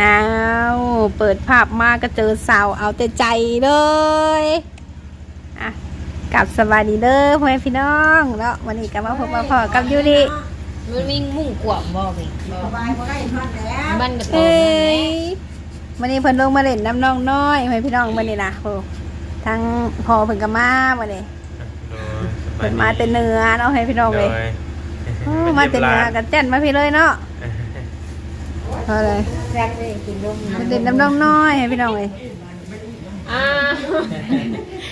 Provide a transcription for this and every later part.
อ้าวเปิดภาพมาก็เจอสาวเอาแต่ใจเลยอะกลับสวัสดีเด้อพ่อแม่พี่น้องแล้ววันนี้ก็มาพบมาพอกับยูนิมันวิ่งมุ่งกวางบ่ไปบ้านกระโตเอ้งยวันนี้เพิ่นลงมาเล่นน้ำน้องน้อยพ่อแม่พี่น้องวันนี้นะโอ้ทั้งพอเพิ่นก็มาวันนี้เพิ่นมาแต่เหนือเนาะให้พี่น้องเลยโอ้มาแต่เหนือกันแจ้นมาพี่เลยเนาะ เพราะอะไรแรกเลยกินนมมาเล่นน้ำน้องน้อยให้พี่น้องเลยอ่า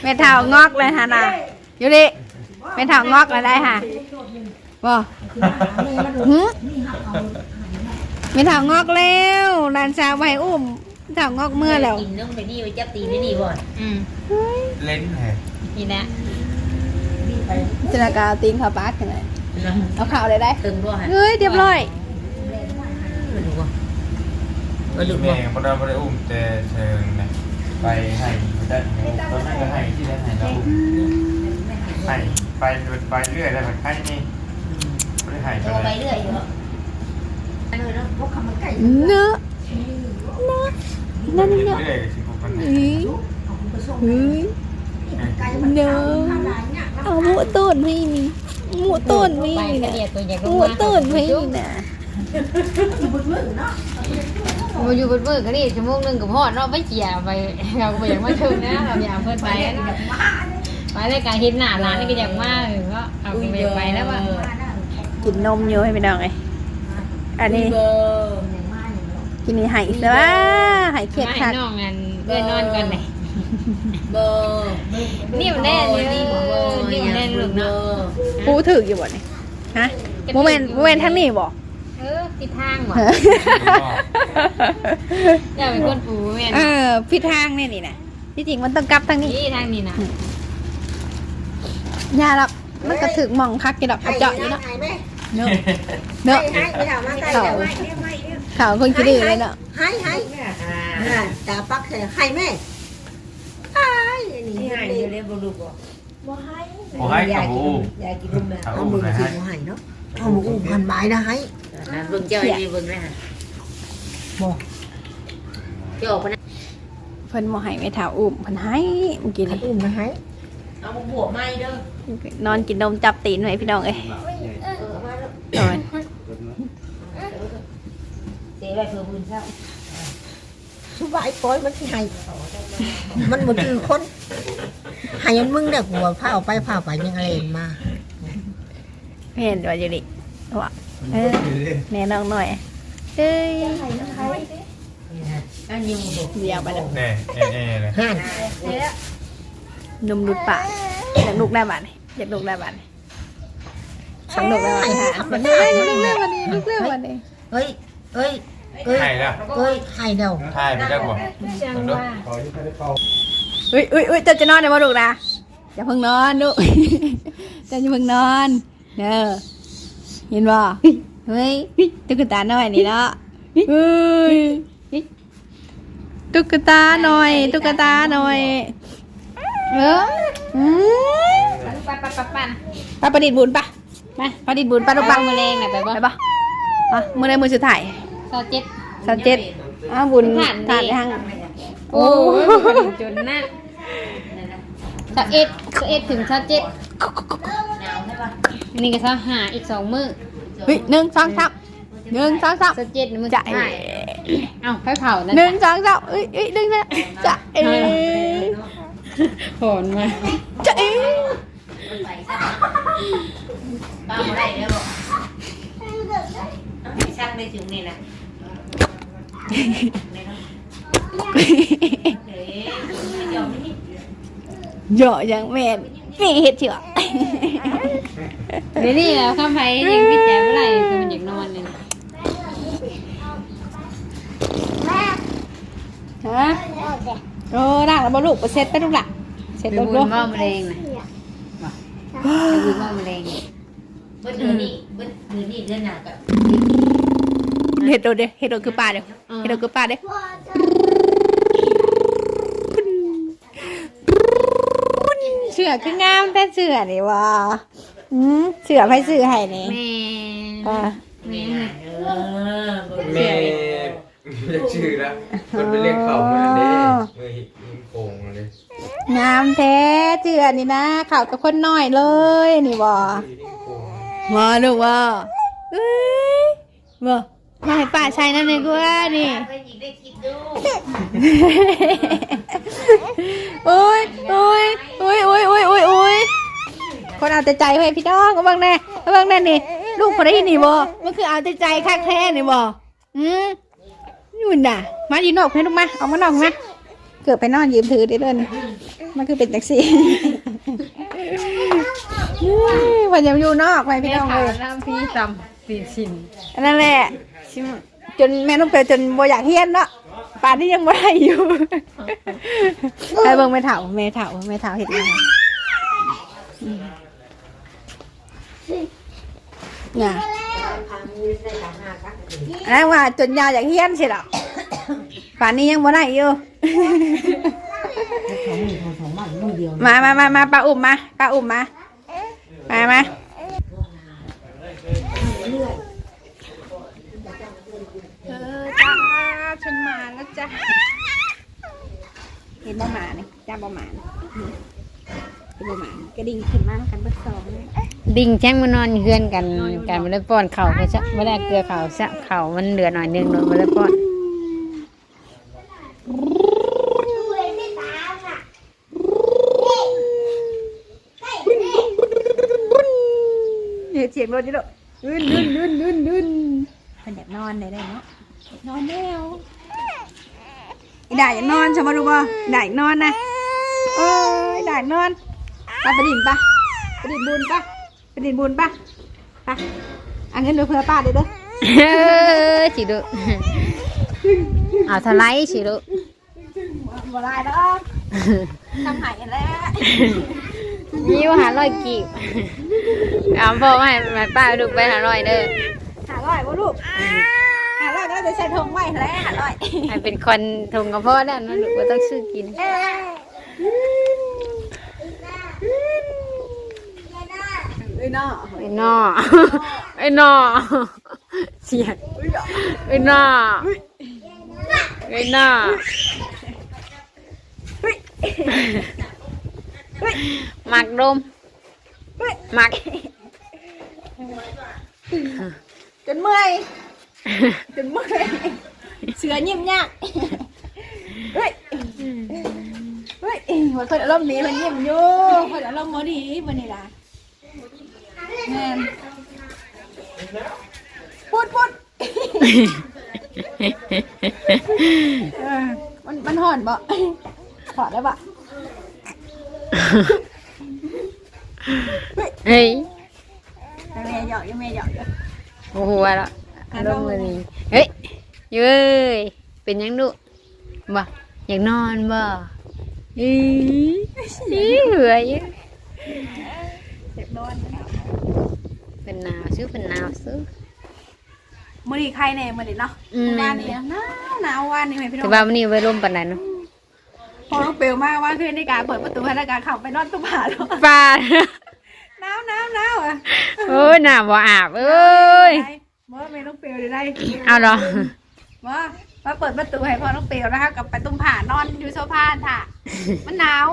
แม่เท่างอกเลยฮะน่ะอยู่ดิแม่เท่างอกเลยได้ค่ะบ่หึแม่เท่างอกแล้วหลานสาวไปอุ้มเท่างอกเมื่อแล้วกินนมไปนี่ไปจับตีไม่นี่บ่อืมเล่นแหงนี่แหละจนากาตีนเขาปากยังไงเอาข่าวเลยได้ตึงบ่ฮะเฮ้ยเรียบร้อย มาดูบ่ มาดูแม่บ่พอเราไม่ได้อุ้มแต่เชิงนะไปให้ได้ตอนนั้นก็ให้ที่ได้ให้เราให้ไปไปเรื่อยแล้วมันให้นี่ไม่ได้ให้ไปตัวไปเลยเรื่อยอยู่เนื้อะเนื้อะนั่นเรื่เนื้อะอยๆสิผมมันเฮ้ยเฮ้ยเนื้อะเอาหมูต้นให้นี่หมูต้นไม่ไปนี่กระนะเดียตัวใหญ่หก็มูมาต้นไม่นี่นะ มาอยู่บนเบิกก็นี่ชั่วโมงนึงกับฮอดเนาะไม่เกี่ยไปเราก็อยากมาถึงนะเราอยากเพิ่นไปไปเลยการเห็นหน้าร้านนี่ก็อยากมาก็เอาไปไปแล้วว่ากินนมอยู่ให้พี่น้องเลยอันนี้กินนี่ไห่ซะว่าไห่เขียดให้คักน้องกันเพื่อนนอนกันเลยเบอร์นี่มันแน่นี่นี่มันแน่ลูกเนาะ ปูถืออยู่บ่นี่ฮะโมเมนต์โมเมนต์ทั้งนี้บ่ เออติดทางว่ะอย่าเป็นคนปูแม่นเออพี่ทางนี่นี่นะที่จริงมันต้องกลับทางนี้นี่ทางนี้นะอย่าหรอกมันก็ถึกหมองคักกี่ดอกกระเจาะอยู่เนาะให้ไหมเนาะเนาะให้ไปถามมาใกล้แล้วให้ให้ข่าวคนคิดดื้อเลยเนาะให้ให้ตาปักใส่ให้แม่ไอ้นี่ที่ให้หายบ่เรียบรูปบ่ให้โอ้ให้กับอุ้มยายกินนมแล้วถ้าเอาอุ้มมือนะสิให้บ่ให้เนาะเอามืออุ้มพันไม้นะให้ เบิ่งเจ้าดีเบิ่งแม่เจ้าพนักเพิ่นบ่ให้ไม่ถาอุ้มเพิ่นให้เมื่อกี้พันนี่อุ้มนะให้เอาบวกไม่เด้อนอนกินนมจับตีนไว้พี่น้องเอ้ยโอ้ยเสียไปเพื่อบุญเช้าสุบายปล่อยมันสิให้มันบ่จือคนให้ยันมึงเด้อกูว่าพาเอาไปพาไปยังอะไรมาเห็นว่าอยู่ดิว่า เออแน่น้องหน่อยเอ้ยอันยิงบุกเดี๋ยวไปแล้วแน่เอ่เอ่เลยห่านนมรุดปากอยากลูกได้บ้านอยากลูกได้บ้านสังลูกได้บ้านค่ะมันได้ลูกได้บ้านนี้ลูกได้บ้านนี้เฮ้ยเอ้ยเอ้ยให้แล้วเอ้ยให้เด้อให้ไปได้บ่จังว่าเฮ้ยเฮ้ยเฮ้ยจะจะนอนได้บ่ลูกนะอย่าเพิ่งนอนลูกจะอย่าเพิ่งนอนเด้อ เห็นบ่เฮ้ยตุ๊กตาหน่อยนี่เนาะเฮ้ยตุ๊กตาหน่อย ตุ๊กตาหน่อยเอออืมปันปันปันปันไปประดิษฐ์บุญปะมาประดิษฐ์บุญปะลูกปัปะงมะเร็งน่ะไปบ่ไปปะอะมือในมือสุดท้ายซอเจ็ดสามเจ็ดอ้าวบุญทานทางโอ้ยจนนั่นซอเอ็ดซอเอ็ดถึงซอเจ็ด อันนี้ก็ซอหาอีกสองมื้อเฮ้ยหนึ่งสองสามหนึ่งสองสามซอเจ็ดมื้อจะสุดท้ายเอ้าไฟเผานั่นหนึ่งสองสามเอ้ยเอ้ยหนึ่งนะจะเอ๋โหนมาจะเอ๋ป้าบ่ได้เด้อบ่ชักได้ถึงนี่แหละเหยอะยังแม่นนี่เห็ดเถอะ เดี๋ยวนี้แล้วข้ามไปยังพิจารณาเมื่อไหร่คือมันอยากนอนเลยฮะโอ้ด่างแล้วบ่ลูกไปเซ็ตไปลูกละเซ็ตเป็นลูกบุลูญกมอมะเร็งนะเป็นบุญมอมะเร็งเบิ้ลเดือนนี้เบิ้ลเดือนนี้เดือนหน้ากับเห็ดโดดเด้เห็ดโดดคือปลาเด้เห็ดโดดคือปลาเด้เสือคืองามแต่เสือนี่ว่า อืมเสือไผซื้อให้นี่แม่อ่าแม่แม่เรียกชื่อแล้วมันไปเรียกเขาเมื่อนั้นเด้เมื่อหิยิงโป่งเลยงามแท้เจือนี่นะข่าวกับคนน้อยเลย นี่บ่ยิงโป่งบ่ลูกบ่เอ้ยบ่มาให้ป้าใช้นั่นเลยกูว่านี่ไปอีกได้คิดดูโอ้ยโอ้ยโอ้ยโอ้ยโอ้ยโอ้ยโอ้ย คนเอาแต่ใจเฮ้ยพี่น้องก็บ้างแน่ก็บ้างแน่นี่ลูกคนได้นี่บ่มันคือเอาแต่ใจคักแท้นี่บ่อืมนู่นน่ะ มายืนนอกให้ลูกมาออกมานอกมาเกิดไปนอนยืมถือได้เดินมันคือเป็นแท็กซี่วันยังอยู่นอกไปพี่น้องเลยน้ำพี่ตำสีชินอันนั่นแหละชิมจนแม่ลูกเปลจนบ่อยากเฮียนเนาะป่านนี้ยังบ่ได้อยู่ไอ้เบิ่งแม่เฒ่าแม่เฒ่าแม่เฒ่าเฮ็ดยังไงอืม น่ะอันนั้นว่าจนยาวอยากเฮียนสิล่ะป่านนี้ยังบ่ได้อยู่ของมือของสองมันมือเดียวมามามามาป้าอุ่มมาป้าอุ่มมามามาเออจ้าฉันมาแล้วจ้ะเห็นบ่หมานี่จ้าบ่หมา นี่เห็นบ่หมานี่กระดิ่งขึ้นมากันเบิดสองเลยดิ่งแจ้งมานอนเฮือนกันกันไม่ได้ป้อนเข่าไปซะไม่ได้เกลือเข่าซะเข่ามันเหลือหน่อยนึงโดนไม่ได้ป้อนเห็นเสียงรถนี่ลูกลื่นลื่นลื่นลื่นลื่นเป็นอยากนอนได้ได้เนาะนอนแล้วอีด่าอยากนอนใช่ไหมรู้ป่ะด่าอยากนอนนะเอ้ยด่าอยากนอน ไปไปดินปะไปดินบุญปะไปดินบุญปะไปเอาเงินดูเพื่อป้าเด้อเด้อเออสิดุเอาทลายสิดุบ่ได้ดอกทำหายแล้วยิ้วหาร้อยกีบเอาพ่อมาให้แม่ป้าดูไปหาร้อยเด้อหาร้อยบ่ลูกหาร้อยก็จะใส่ทงไว้แล้วหาร้อยให้เป็นคนทงกับพ่อได้นะลูกว่าต้องซื้อกิน เอ้ยเนาะไอ้นอไอ้นอเสียงไอ้นอไอ้นอเฮ้ยหมักดมเฮ้ยหมักจนเมื่อยจนเมื่อยเสือยิ้มยากเฮ้ยเฮ้ยมันเพิ่นอารมณ์ดีมันยิ้มอยู่เพิ่นอารมณ์บ่ดีบ่นี่ล่ะ แม่นพูดพูดเออมันมันห่อนบ่ถอดได้บ่เฮ้ยแม่หยอกอยู่แม่หยอกอยู่โอ้โหแล้วอารมณ์มันนี่เฮ้ยเย้ยเป็นยังดุบ่อยากนอนบ่อีอีเหือยเจ็บโดน เป็นหนาวซื้อเป็นหนาวซื้อมื้อนี้ใครแน่มื้อนี้เนาะอืมวานนี้หนาวหนาววานนี้แม่พี่น้แต่องว่าวันนี้ไว้ร่มปานใดเนาะพอลูกเปลวมากว่าคือในการเปิดประตูให้ในการเข้าไปนอนตุ้มผาแล้วป้าหนาวหนาวหนาวอะโอ้ยหนาวบ่อาบเอ้ยเมื่อเมลูกเปลวได้ เอาเหรอเมื่อมาเปิดประตูให้พอลูกเปลวนะคะกับไปตุ้มผานอนอยู่โซฟาค่ะ มันหนาว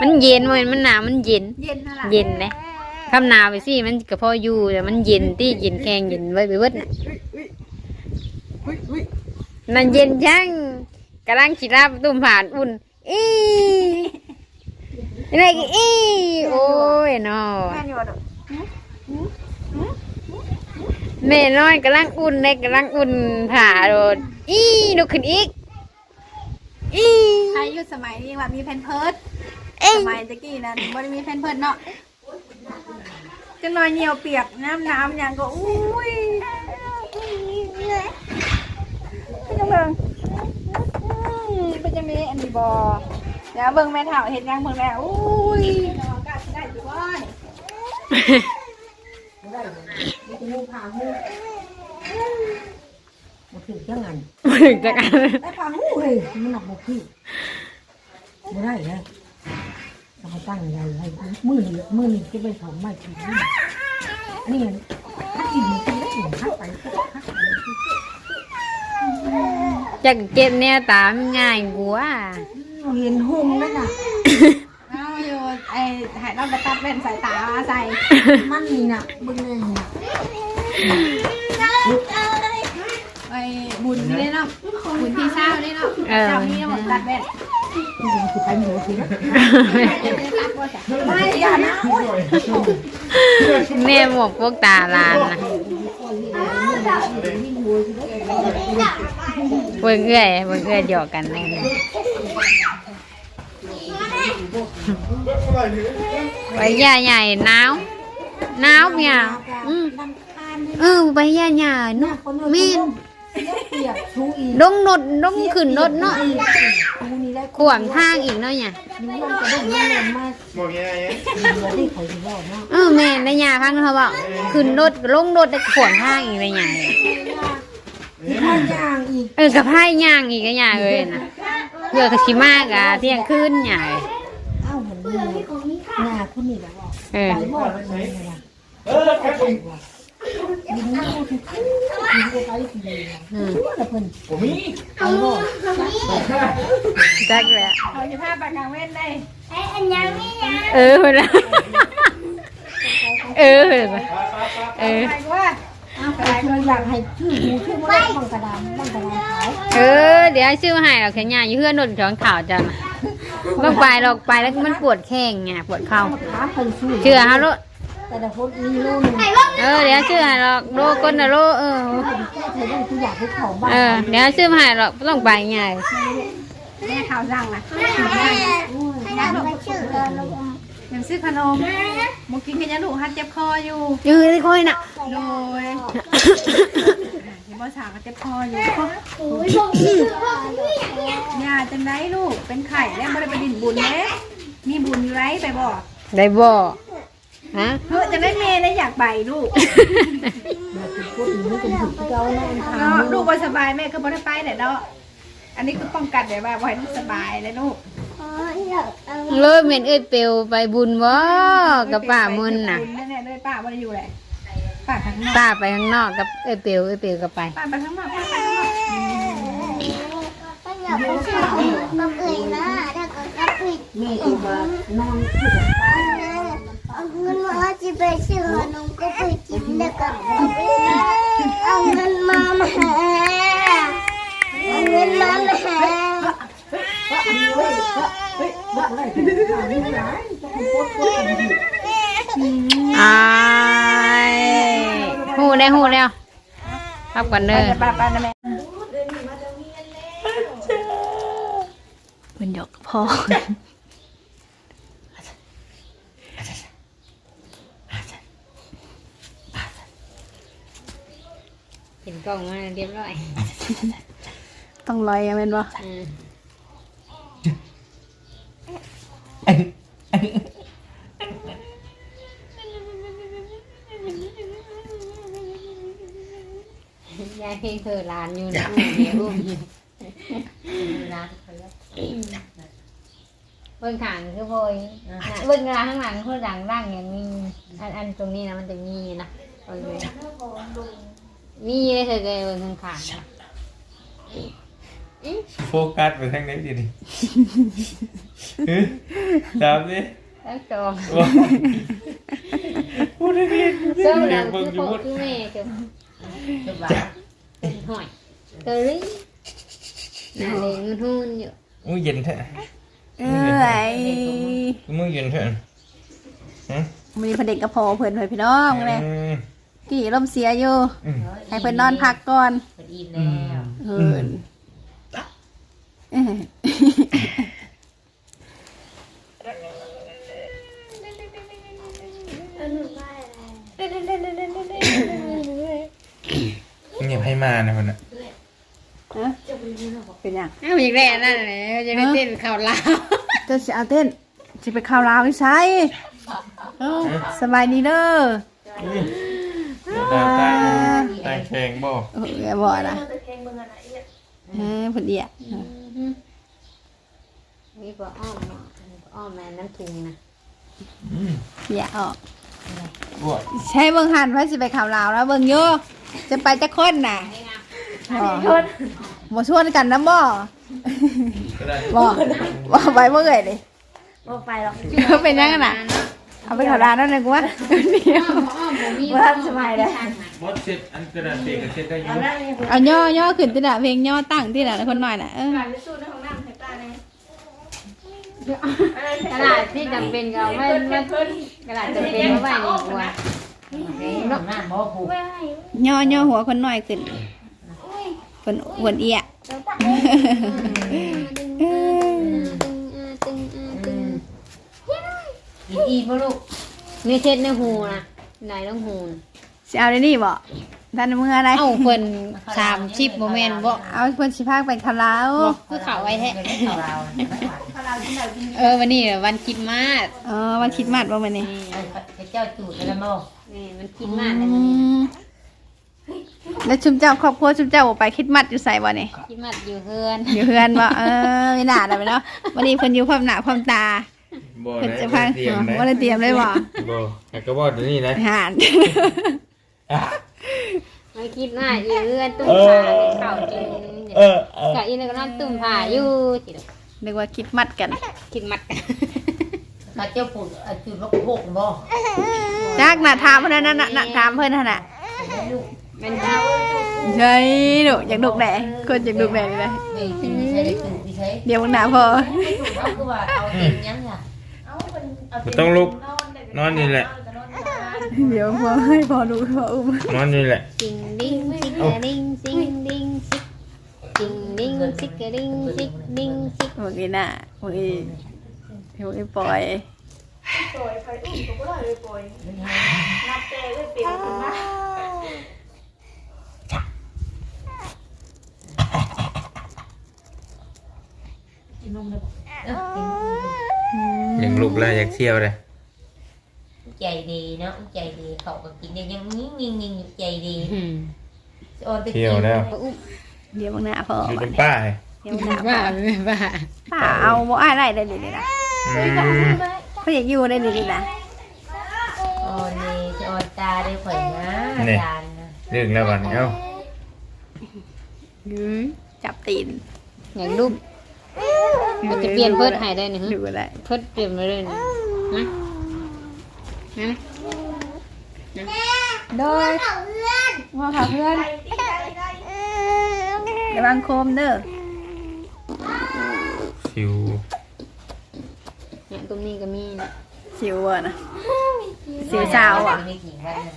มันเย็นมันมันหนาวมันเย็น เย็นนั่นแหละเย็นเลย คำหนาวไปสิมันก็พออยู่แต่มันเย็นที่เย็นแข็งเย็นไว้ไปเบิดน่ะอุ้ยอุ้ยนั่นเย็นช่างกำลังขีดราบตุ้มผ่านอุ่นอีอะไรกันอีโอ้ยนอแม่อยู่อะเด้อแม่น้อยกำลังอุ่นเลยกำลังอุ่นผ่าโดนอีลุกขึ้นอีกอีใครอยู่สมัยนี้ว่ามีแพนเพิร์ดเอ้สยมัยตะกี้นั้นบ่ได้มีแพนเพิร์ดเนาะ จังนอยเหนียวเปียกน้ำน้ำอย่างก็อุ้ยเป็นจังเบิ่งอืมเป็นจังนี้อันนี้บ่เดี๋ยวเบิ่งแม่เฒ่าเห็นยังเบิ่งแล้วอุ้ยน้องกะสิได้อยู่บ่นี่มาถึงยังไงถึงจะกันได้ฟังหูเฮ้ยมันหนักมาพี่ไม่ได้เลย ต้องมาตั้งใหญ่ให้มือนี่มือนี่จะไปของไม่ถึงนี่ถ้ากินมันกินแล้วถึงข้าไปก็ข้าไปจักเก็บแนวตามง่ายกว่าเห็นหุ่งนั่นน่ะเอาอยู่ไอ้หายเราไปตัดแว่นสายตาใส่มันนี่น่ะเบึงเลยน่ะไอ้บุญนี่เนาะบุญที่เช้านี่เนาะเจ้านี่ผมตัดแว่น คือไปหมูสิไม่อย่านะแม่หมวกพวกตาลานนะเบิ่งเอื้อยเบิ่งเอื้อยหยอกกันเลยไปย่าใหญ่หนาวหนาวเมียอืมลำคาญเออไปย่าใหญ่เนาะมีน เปียกชูอีดงนดดงขึ้นรถเนาะชูนี่ได้ขวางทางอีกเนาะเนี่ยนี่มันจะด้เงินมาบอกยังไงเอที่เขาสิบอกเนาะเออแม่ในยาพังเขาบอกขึ้นรถลงรถได้ขวางทางอีกในยาถ้าย่างอีกเออกับพ่ย่างอีกก็ยาเลยนะเพื่อกะชิมากอะเที่ยงคืนใหญ่เอ้าเหมือนนี่หน้าคุณนี่แหละบอกไปบอกเลยนะเออครั บผมยิงหน้าคุณยิงมีเดียวอืมแต่เพิ่นผมมีไปบอกจักแล้วเอาจะพาไปกลางเว้นได้เออเวลาเออเวลาเออไปว่าไปคืออยากให้ชื่อหมูชื่อว่าบังกระดานบังกระดานขายเออเดี๋ยวชื่อให้เราแค่ยาอยู่เพื่อนรถช้อนข่าวจังนะต้องไปเราไปแล้วมันปวดแข้งไงปวดเข่าถามเพิ่นชื่อเชื่อฮะรถ แต่ละคนมีโลนึงเออเดี๋ยวชื่อให้เราโลก้นนะโลเออแค่เธอได้คืออยากให้เขาบ้าเออเดี๋ยวชื่อให้เราต้องไปไงแม่ข่าวสั่งนะยังซื้อขนมมุกินกันยังลูกฮัดเจ็บคออยู่อยืนที่ค่อยน่ะโดยเห็นบ่สาวก็เจ็บคออยู่ยาจังไดลูกเป็นไข่แล้วบ่ได้ไปดินบุญเด้มีบุญอยู่ไรไปบอกได้บ่ ฮะเฮ้ยจะได้เมย์ได้อยากไปลูกพูดนี้เป็นถึงเก่าแน่ทางเนาะลูกบ่สบายแม่ก็บ่ได้ไปแต่เนาะอันนี้คือป้องกันได้ว่าบ่ให้ลูกสบายเลยลูกเลยเหม็นเอ้ยเปียวไปบุญบ่กับป้ามุนน่ะบุญแน่ๆเลยป้าบ่ได้อยู่เลยป้าข้างนอกป้าไปข้างนอกกับเอ้ยเปียวเอ้ยเปียวก็ไปป้าไปข้างนอกป้าไปข้างนอกแม่อีมานอนคือเอา เงินมาจะไปซื้อขนมก็ไปกินแล้วก็เอาเงินมามาหาเอาเงินมามาหาบ้าอะไรข่าวนี่ร้ายจะเป็นโคตรโคตรดีอายหูได้หูแล้วรับกันเด้อเดี๋ยวป้าป้าแม่เป็นหยอกพ่อ เห็น กล้องมาเรียบร้อยต้องลอยอะแม่นบ่อืมยายเพลงเธอร้านอยู่นะเดี๋ยวอุ้มอยู่ร้านเขาแล้วเบื้องขางคือโพยน่ะเบื้องร้านข้างหลังคือดังร่างอย่างนี้อันอันตรงนี้นะมันจะมีนะโอเค มีเลยเธอเลยเบื้องขางโฟกัสไปทางไหนดิดิตามดิแล้วจองพูดเล่นๆเจ้าเด็ดักงเบิ่คืงออยู่โปหมดคือแม่เจ้าเป็นหอยเกอรี่น่าเลยเงินหุ้นอยู่อู้เย็นแท้เอ้ยมือเย็นแท้ฮะมีเพนเด็กกระพอเพิ่นเพิ่นพี่น้องเลยอืม กี่ลมเสียอยู่ อืม ให้เพิ่นนอนพักก่อนพอดีแล้วเพิ่นเอ้ยเงียบให้มานะคนน่ะฮะเป็นหยังอ้าวอีกแล้วนั่นแหละจะได้เต้นข่าวลาวเจะสิเอาเต้นสิไปข่าวลาวอีไสเอ้าสบายดีเด้อ ตาตาตาแข็งบ่เอออย่าบอกนะเออเพิ่นเดียมีปลาอ้อมอ้อมแม่น้ำทุงนะอืมอย่าออกบ่ใช้เบิ่งหันไว้สิไปข่าวลาวแล้วเบิ่งอยู่จะไปจักคนน่ะบ่บ่ชวนกันนำบ่ก็ได้บ่บ่ไปบ่เอ่ยดิบ่ไปหรอก เป็นยังไงน่ะ เอาไปเขาดานนั่นเลยกูว่าเดียวบ่ทันสบายเลยบดเสร็จอันกระดาษเปียกกับเช็ดได้อยู่เอาย่อย่อขึ้นติน่ะเพลงย่อตั้งติน่ะคนหน่อยน่ะเออกระดาษที่จำเป็นก็เอาไว้ไว้กระดาษจำเป็นเอาไว้ในหัวน้ำหน้าบ่ผูกย่อย่อหัวคนหน่อยขึ้นคนอ้วนเอี้ยเออ กินอีบ่ลูกนี่เช็ดในหูนะไหนต้องหูนะสิเอาได้นี่บ่ท่านมืออะไรเอ้าเพิ่น30บ่แม่นบ่ เอาเพิ่นสิพากไปคาราโอคือเขาไว้แท้เอาเราเออวันนี้น่ะวันคิดมาสเออวันคริดมาดบ่มื้อนี้เจ้าจูดแล้วบ่นี่มันคิดมาสแล้วอืวันนี้มแล้วชุมเจ้าครอบครัวชุมเจ้าบ่ไปคริดมัดอยู่ไสบ่นี่คิดมาสอยู่เฮือนอยู่เฮือนบ่เออไม่น่าได้ไปเนาะวันนี้เพิ่นอยู่ความหน้าความตา บ่เพิ่นได้จะพังเตรียมบ่ได้เตรียมเลยบ่บ่แต่ก็บอกเดี๋ยวนี้นะหานอะไม่คิดมาสอยู่เฮือนตุ้มเออผ้าในเข่าจนเออเออ กะอีนั่นก็นอนตุ้มผ้าอยู่สิเด้อนึกว่าคิดมัดกันคิดมัดถ้าเจ้าปูดจูดบ่โคกบ่จักน่ะถามเพิ่นนั่นน่ะน่ะถามเพิ่นหั่นน่ะแม่นจ้าใช่ดุอยากดุแหน่คนอยากดุแหน่นี่นะนี่กินไม่ใช่ได้จูดไม่ใช่เดี๋ยวมึงหน้าพอเอาคือว่าเอาเต็มยังล่ะ บ่ต้องลุก นอนนี่แหละ เดี๋ยวพอให้พอดูพออุ้มนอนนี่แหละ สิงดิ้งสิกกะดิ้งสิงดิ้งสิกสิงดิ้งสิกกะดิ้งสิกดิ้งสิกเมื่อกี้น่ะเมื่อกี้เมื่อกี้ปล่อยเออกิน ยังลุกแล้วอยากเที่ยวเลยใจดีเนาะใจดีเขาก็กินได้ยังนิ่งนิ่งนิ่งใจดีอืมออนไปเที่ยวแล้วเดี๋ยวมึงหน้าพออยู่บัดตรงนี้ป้าเลยเดี๋ยวมึงหน้าพอบ้าไม่บ้าป้าเอาบ่อ้ายได้เลยนี่นะอืมเขาอยากอยู่ได้นี่นะออนนี่ออนตาได้ข่อยนะอาจารย์นะเรื่องแล้ววันนี้เอ้าจับตีนอย่างรูป มันจะเปลี่ยนเพิดให้ได้นี่ฮะดูได้เพิดเปลี่ยนไปเลยนะนะนะโดยว่าค่ะเพื่อนระวังโคมเด้อชิวเนี่ยตรงนี้ก็มีนะสิวอะนะสิวสาวอะไม่กี่วันนะ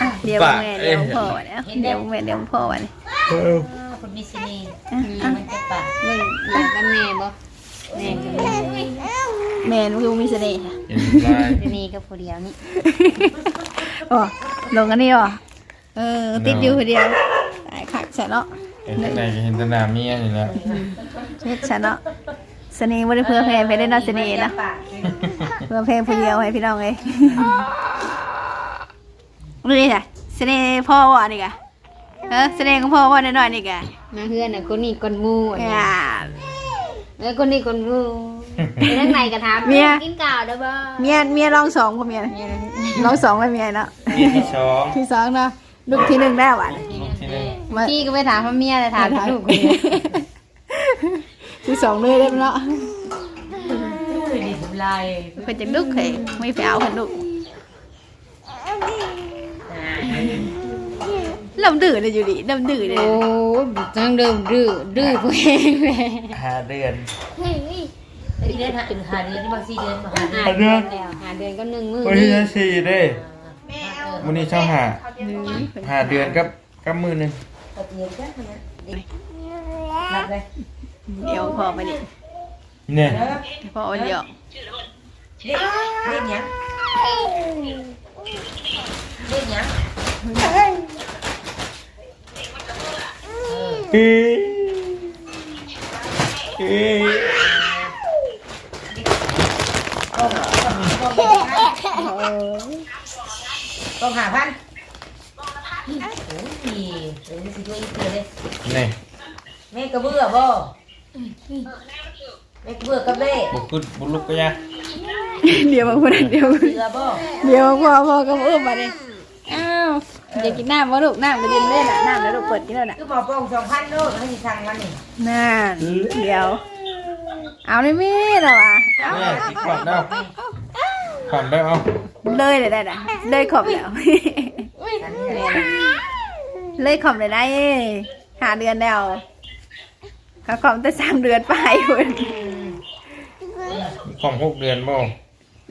อะเดี๋ยวแม่เดี๋ยวพ่อวะเนี่ยเดี๋ยวแม่เดี๋ยวพ่อวะเนี่ย เออคุณมิสนีอะมีอะมันจะปัดเบิ่งอยากกันแน่บ่แน่ก็มีแม่มันคือมีเสน่ห์เห็นลายเดี๋ยวนี้ก็ผู้เดียวนี่อ๋อลงอันนี้อ๋อเออ ติดอยู่คนเดียวตายขักฉันเนาะเห็นข้างในก็เห็นแตหนาเมียนี่แหละเช็ดฉันเนาะเสน่ห์บ่ได้เพื่อแพงไปได้เนาะเสน่ห์นะเพื่อเพลงผู้เดียวให้พี่น้องเลยนี่จ้ะเสน่ห์พ่อวะนี่กะ เออเสน่ห์ของพ่อวะน้อยๆนี่กะมาเฮือนน่ะคนนี้คนหมู่อันนี้อ่า แล้วคนนี้คนหมู่ไปทางไหนก็ถามเมีย กินข้าวเด้อบ่เมียเมียลองสองกับเมียนะลองสองเลยเมียเนาะมีที่สองที่สองเนาะลูกที่หนึ่งได้หวานลูกที่หนึ่งมาพี่ก็ไปถามพ่อเมียแต่ถามลูกคนเดียวที่สองเลยได้ไหมเนาะดีทำลายเพิ่นจะลูกเคยไม่ไปเอาเพิ่นลูก ลำดื้อเลยอยู่ดิลำดื้อเลยโอ้ยจังเดิมดื้อดื้อผู้เองแหละห้าเดือนที่เดือนหาหาเดือนนี่บางสี่เดือนมาหาหาเดืเดืออนนแล้วหาเดือนก็หนึ่งมื้อวันที่จะสี่เด้วันนี้เช่าหาหาเดือนกับกับมือหนึ่งตัดเย็นจ้ะนับเลยเดี๋ยวพอไปดิเนี่ยพอเดี๋ยวเล่นเล่นยังเล่นยังเฮ้ยเฮ้ย ต้องหาพันโอ้ยเดี๋ยวนี้สิด้วยอีกเดือนเลยนี่แม่กระเบื้อบ่แม่กระเบื้อกับเล่บุกขึ้นบุกลุกก็ยะเดี๋ยวมาพูดเดี๋ยวเสือบ่เดี๋ยวพ่อพ่อก็อุ้มมาดิอ้าว อยากกินน้ำวะลูกน้ำก็เย็นเล่นอะน้ำแล้วลูกเปิดกินแล้วน่ะคือหมอปองสองพันโลให้สั่งมันนี่นั่นเดี๋ยว เอาเลยมีดเหรอวะเอาแม่คิดก่อนเด้อก่อนเด้อเอาเลยเลยได้ด่ะเลยขอบแล้วอันนี้แหละเลยขอบเลยได้หาเดือนแล้วเขาขอบแต่สามเดือนไปคุณของหกเดือนบ่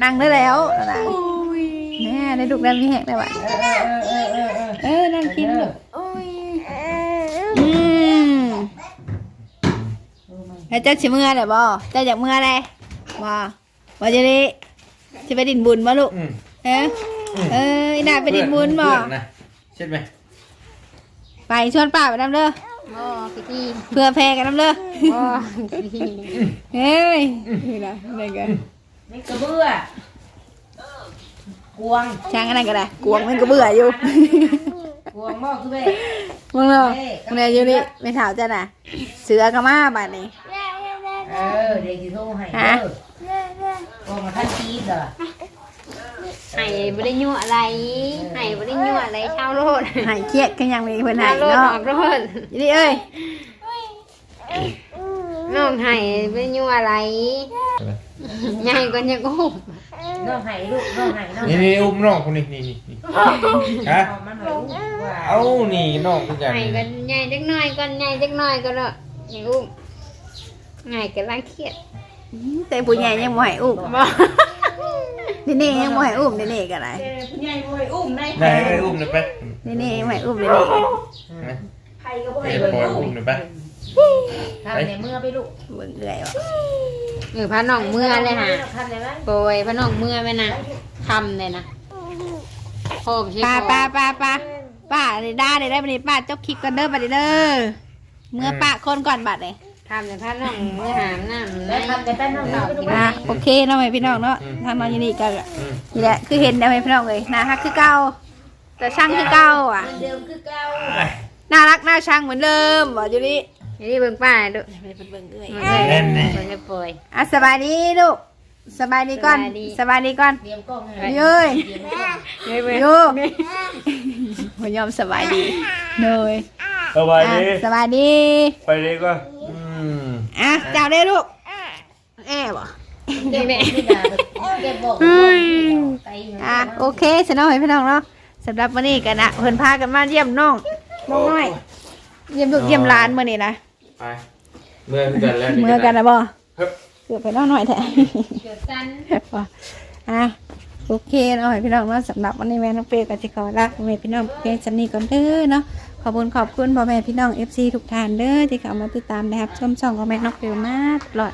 นั่งได้แล้วนะแน่ได้ดุกนั้นมีแหกได้วะ เออนั่งกินลูกโอ้ยอืมแล้วเจ้าชิเมื่อไหร่บ่เจ้าอยากเมื่ออะไรบ่บ่จะได้จะไปดินบุญบ่ลูกอืมเออเอออีน่าไปดินบุญบ่เพื่อนนะเช็ดไหมไปชวนป้าไปน้ำเด้อบ่พี่ที่เพื่อแพรกันน้ำเด้อบ่พี่ที่เฮ้ยนี่นะนี่กันนี่กระเบื้อกวงช่างอันนั้นก็ได้กวงมันก็เบื่ออยู่ กวงหม้อคือแม่มึงเนาะมึงเนี่ยอยู่นี่ไม่ถามจ้ะน่ะ เสือก็มาบาดนี้เออเด็กที่โทรให้เด้อกวงมาท่านชีสเหรอให้บ่ได้ยั่วอะไรให้บ่ได้ยั่วอะไรชาวโลดหายเครียดกันยังมีเพิ่นใหาชาวยโลดอเนาะอกโลดอยู่นี่เอ้ย น้องให้บ่ได้ยั่วอะไรใหญ่กว่ายังอุ้มน้องให้ลูกน้องให้น้องนี่นี่อุ้มน้องคนนี้นี่นี่นี่ฮะมันให้ลูกว่าเอานี่น้องคือกันให้กันใหญ่จักหน่อยก่อนใหญ่จักหน่อยก็เนาะยังอุ้มใหญ่ก็ลังเครียดแต่ผู้ใหญ่ยังบ่ให้อุ้มบ่นี่นี่ยังบ่ให้อุ้มนี่นี่ก็ได้ใหญ่บ่ให้อุ้มได้ได้ให้อุ้มหน่อยไปนี่นี่ยังบ่ให้อุ้มนี่นี่นะใครก็บ่ให้ให้ปล่อยอุ้อุ้มมหน่อยไป ทำในเมื่อไปลูกเบิ่งเอื้อยว่ะเออพาน้องเมื่อเลยฮะทำในนั้นโปรยพาน้องเมื่อไปนะทำเลยนะโอ้ไม่ใช่ป้าโคป้าป้าป้าป้าได้ได้ได้บัดนี้ป้าจกคลิปกันเด้อบัดนี้เด้อเมื่อป้าคนก่อนบัดเลยทำเลยพาน้องเมื่อหามน้ำแล้วทำแต่แป้นน้องน้องกินอะโอเคเนาะแม่พี่น้องเนาะทางน้องอยู่นี่ก็อืมนี่แหละคือเห็นได้ไหมพี่น้องเลยน่ารักคือเก่าแต่ช่างคือเก่าอะเดิมคือเก่าน่ารักน่าช่างเหมือนเดิมบอก อยู่นี่นี่เบิ่งป้าดูไปเบิ่งเอ้ยมันเลยมันเลยโปรยอะสบายดีลูกสบายดีก่อนสบายดีสบายดีก่อนเตรียมกล้องให้เย้ยเฮ้ยเว้ยโยูพยอมสบายดีเนยสบายอะดีสบายดีไปเลยก็อืมอะเจ้าได้ลูกแอบบ่เก็บบอกไม่ได้เก็บบอกไก่อะโอเคสนองให้พี่น้องเนาะสำหรับวันนี้กันนะเพิ่นพากันมาเยี่ยมน้องน้องน้อยเยี่ยมลูกเยี่ยมหลานมื้อนี้นะ ไป เมื่อกันแล้วเมื่อกันนะบ่ครับเกือบไปน้องหน่อยแท้เกิดกันว่าอะโอเคเนาะให้พี่น้องเนาะสำหรับวันนี้แม่น้องเปย์กับจิขอลาพ่อแม่พี่น้องเพียงสำนีก่อนเด้อเนาะขอบคุณขอบคุณพ่อแม่พี่น้อง FC ทุกท่านเด้อที่เข้ามาติดตามนะครับชมช่องของแม่น้องเปย์มาตลอด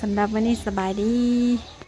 สำหรับวันนี้สบายดี